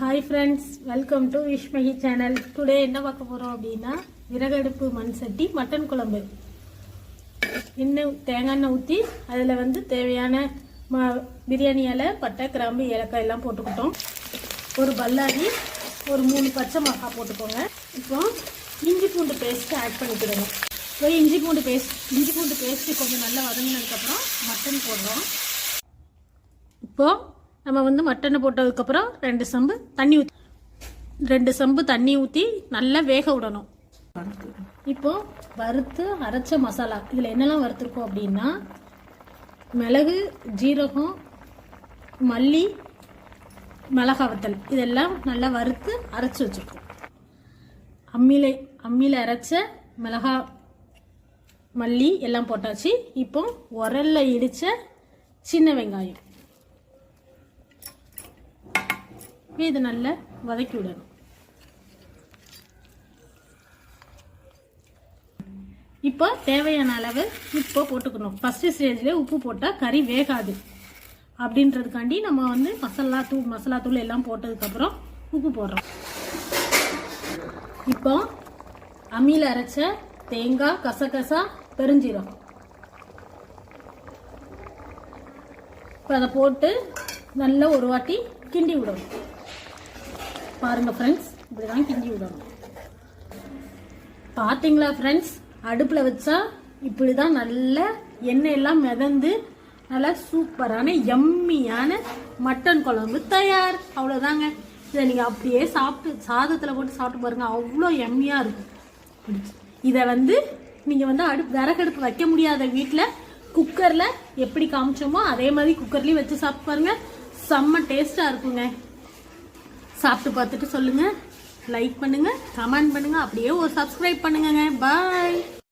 Hi friends welcome to Vishmagi channel today என்ன பார்க்க போகிறோம் அப்படின்னா விறகடுப்பு மண் சட்டி மட்டன் குழம்பு. எண்ணெய் தேங்காய் எண்ணெய் ஊற்றி அதில் வந்து தேவையான ம பிரியாணி இலை பட்டை கிராம்பு ஏலக்காய் எல்லாம் போட்டுக்கிட்டோம். ஒரு பல்லாரி ஒரு மூணு பச்சை மிளகா போட்டுக்கோங்க. இப்போ இஞ்சி பூண்டு பேஸ்ட்டு ஆட் பண்ணிக்கிடுங்க. இப்போ இஞ்சி பூண்டு பேஸ்ட் இஞ்சி பூண்டு பேஸ்ட்டு கொஞ்சம் நல்லா வதங்கினதுக்கப்புறம் மட்டன் போடுறோம். இப்போது நம்ம வந்து மட்டனை போட்டதுக்கப்புறம் ரெண்டு சம்பு தண்ணி ஊற்றி ரெண்டு சம்பு தண்ணி ஊற்றி நல்லா வேக விடணும். இப்போ வறுத்து அரைச்ச மசாலா இதில் என்னெல்லாம் வறுத்துருக்கோம் அப்படின்னா மிளகு ஜீரகம் மல்லி மிளகா வத்தல் இதெல்லாம் நல்லா வறுத்து அரைச்சி வச்சுருக்கோம். அம்மியில் அம்மியில் அரைச்ச மிளகா மல்லி எல்லாம் போட்டாச்சு. இப்போ உரலில் இடித்த சின்ன வெங்காயம். இது நல்லா வதக்கி விடணும். இப்போ தேவையான அளவு உப்பை போட்டுக்கணும். ஃபஸ்ட்டு ஸ்டேஜ்லேயே உப்பு போட்டால் கறி வேகாது. அப்படின்றதுக்காண்டி நம்ம வந்து மசாலா தூள் மசாலா தூள் எல்லாம் போட்டதுக்கப்புறம் உப்பு போடுறோம். இப்போ அம்மியில் அரைச்ச தேங்காய் கசகசா பெருஞ்சீரம் இப்போ அதை போட்டு நல்லா ஒரு வாட்டி கிண்டி விடணும். பாருங்க ஃப்ரெண்ட்ஸ் இப்படி தான் கிண்டி விடணும். பார்த்தீங்களா ஃப்ரெண்ட்ஸ் அடுப்பில் வச்சா இப்படி தான் நல்ல எண்ணெய் எல்லாம் மிதந்து நல்லா சூப்பரான எம்மியான மட்டன் குழம்பு தயார். அவ்வளோதாங்க இதை நீங்கள் அப்படியே சாப்பிட்டு சாதத்தில் போட்டு சாப்பிட்டு பாருங்கள் அவ்வளோ எம்மியாக இருக்கும். இதை வந்து நீங்கள் வந்து அடுப்பு விறகடுப்பு வைக்க முடியாத வீட்டில் குக்கரில் எப்படி காமிச்சோமோ அதே மாதிரி குக்கர்லேயும் வச்சு சாப்பிட்டு பாருங்கள் செம்ம டேஸ்ட்டாக இருக்குங்க. சாப்பிட்டு பார்த்துட்டு சொல்லுங்கள் லைக் பண்ணுங்கள் கமெண்ட் பண்ணுங்கள் அப்படியே ஒரு சப்ஸ்கிரைப் பண்ணுங்கங்க. பாய்